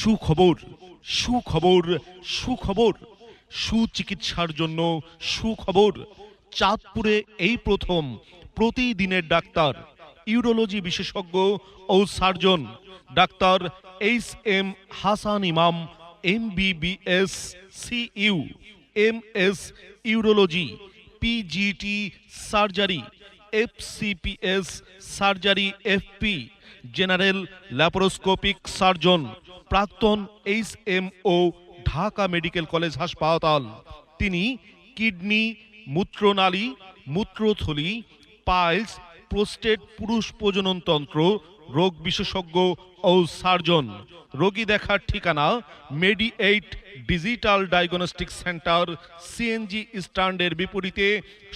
সুখবর সুখবর সুখবর। সুচিকিৎসার জন্য সুখবর। চাঁদপুরে এই প্রথম, প্রতিদিনের ডাক্তার। ইউরোলজি বিশেষজ্ঞ ও surgeon, doctor H M Hasan Imam M BBS CU M S urology, PGT surgery, FCPS surgery, FP, general laparoscopic surgeon প্রাক্তন H M O, Dhaka medical college হাসপাতাল। তিনি কিডনি, মূত্রনালী, মূত্রথলি, পাইলস, প্রোস্টেট পুরুষ প্রজননতন্ত্র রোগ বিশেষজ্ঞ ও সার্জন। রোগী দেখার ঠিকানা medi eight digital diagnostic centre, CNG স্ট্যান্ডের বিপরীতে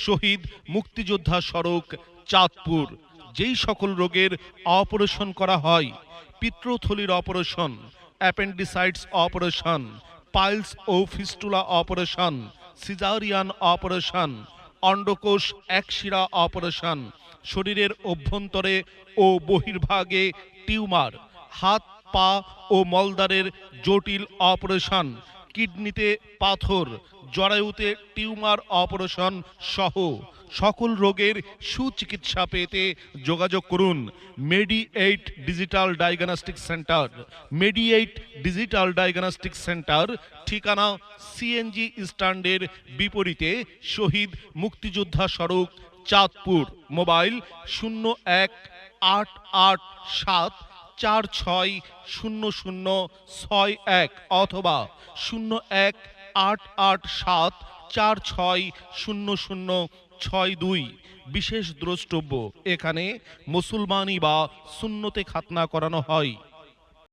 শহীদ মুক্তিযোদ্ধা সড়ক, চাঁদপুর। যেই সকল রোগের অপারেশন করা হয়, পিত্রথলির অপারেশন। অ্যাপেন্ডিসাইটস অপারেশন পাইলস ও ফিস্টুলা অপারেশন সিজারিয়ান অপারেশন অন্ডকোষ একশিরা অপারেশন শরীরের অভ্যন্তরে ও বহির্ভাগে টিউমার, হাত, পা ও মলদারের জটিল অপারেশন কিডনিতে পাথর জরায়ুতে টিউমার অপারেশন সহ সকল রোগের সুচিকিৎসা পেতে যোগাযোগ করুন medi eight digital diagnostic centre. Medi eight digital diagnostic centre ঠিকানা সিএনজি স্ট্যান্ডের বিপরীতে শহীদ মুক্তিযোদ্ধা সড়ক চাঁদপুর। মোবাইল শূন্য এক আট আট সাত চার ছয় শূন্য শূন্য ছয় এক অথবা শূন্য এক আট আট সাত চার ছয় শূন্য শূন্য ছয় দুই। বিশেষ দ্রষ্টব্য, এখানে মুসলমানি বা সুন্নতে খাতনা করানো হয়।